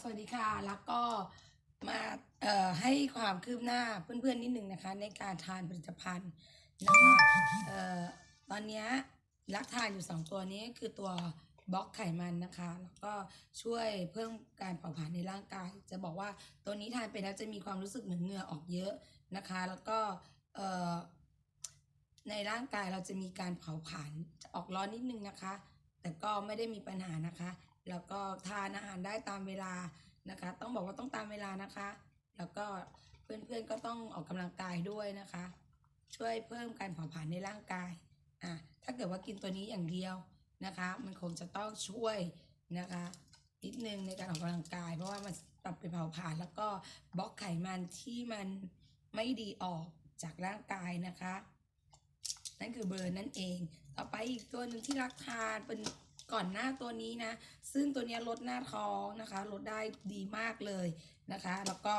สวัสดีค่ะ แล้วก็มาเอ่อให้ความคืบหน้าเพื่อนๆนิดหนึ่งนะคะ ในการทานผลิตภัณฑ์นะคะเอ่อตอนนี้รักทานอยู่ 2 ตัวนี้คือตัวบล็อกไขมันนะคะ แล้วก็ช่วยเพิ่มการเผาผลาญในร่างกาย จะบอกว่าตัวนี้ทานไปแล้วจะมีความรู้สึกเหมือนเหงื่อออกเยอะนะคะ แล้วก็เอ่อในร่างกายเราจะมีการเผาผลาญออกร้อนนิดนึงนะคะ แต่ก็ไม่ได้มีปัญหานะคะ แล้วก็ทานอาหารได้ตามเวลานะคะ ต้องบอกว่าต้องตามเวลานะคะ แล้วก็เพื่อนๆก็ต้องออกกำลังกายด้วยนะคะ ช่วยเพิ่มการเผาผลาญในร่างกายอะถ้าเกิดว่ากินตัวนี้อย่างเดียวนะคะ มันคงจะต้องช่วยนะคะนิดนึงในการออกกำลังกาย เพราะว่ามันปรับไปเผาผลาญแล้วก็บล็อกไขมันที่มันไม่ดีออกจากร่างกายนะคะ นั่นคือเบอร์นั่นเอง ต่อไปอีกตัวหนึ่งที่รักทานเป็น ก่อนหน้าตัวนี้นะ ซึ่งตัวนี้ลดหน้าท้องนะคะ ลดได้ดีมากเลยนะคะ แล้วก็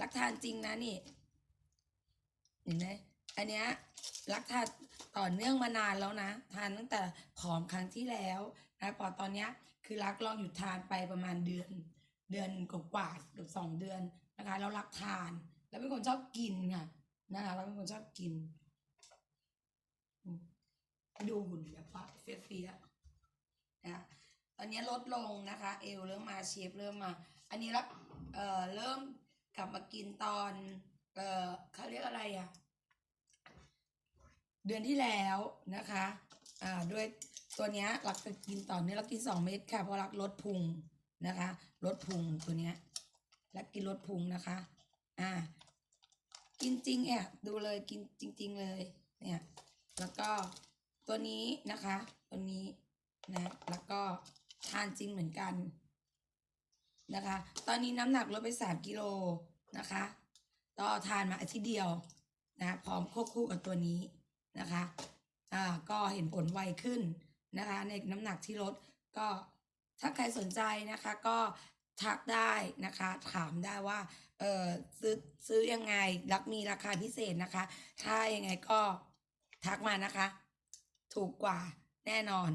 รักทานจริงนะนี่เห็นไหมอันเนี้ยรักทานต่อเนื่องมานานแล้วนะ ทานตั้งแต่ผอมครั้งที่แล้วนะพอตอนเนี้ยคือรักลองหยุดทานไปประมาณเดือน เดือนกว่าๆเกือบสองเดือนนะคะแล้วรักทาน แล้วเป็นคนชอบกินค่ะนะคะแล้วเป็นคนชอบกิน ดูหุ่นแบบว่าเฟียๆนะ อนนี้ลดลงนะคะ เอวเริ่มมาเชฟเริ่มมา อันนี้ละเอ่อเริ่มกลับมากินตอนเอ่อเขาเรียกอะไรอะเดือนที่แล้วนะคะอ่าด้วยตัวเนี้ยรักจะกินต่อเนื่องรักกินสองเม็ดค่ะเพราะรักลดพุงนะคะลดพุงตัวเนี้ยรักกินลดพุงนะคะอ่ากินจริงเนี่ยดูเลยกินจริง ๆ เลยเนี่ยแล้วก็ตัวนี้นะคะ ตัวนี้นะ แล้วก็ ทานจริงเหมือนกันนะคะ ตอนนี้น้ำหนักลดไปสามกิโลนะคะก็ทานมาอาทิตย์เดียวนะพร้อมควบคู่กับตัวนี้นะคะอ่าก็เห็นผลไวขึ้นนะคะ ในน้ำหนักที่ลดก็ถ้าใครสนใจนะคะก็ทักได้นะคะ ถามได้ว่าเออซื้อซื้อยังไงรักมีราคาพิเศษนะคะ ถ้ายังไงก็ทักมานะคะ ถูกกว่าแน่นอน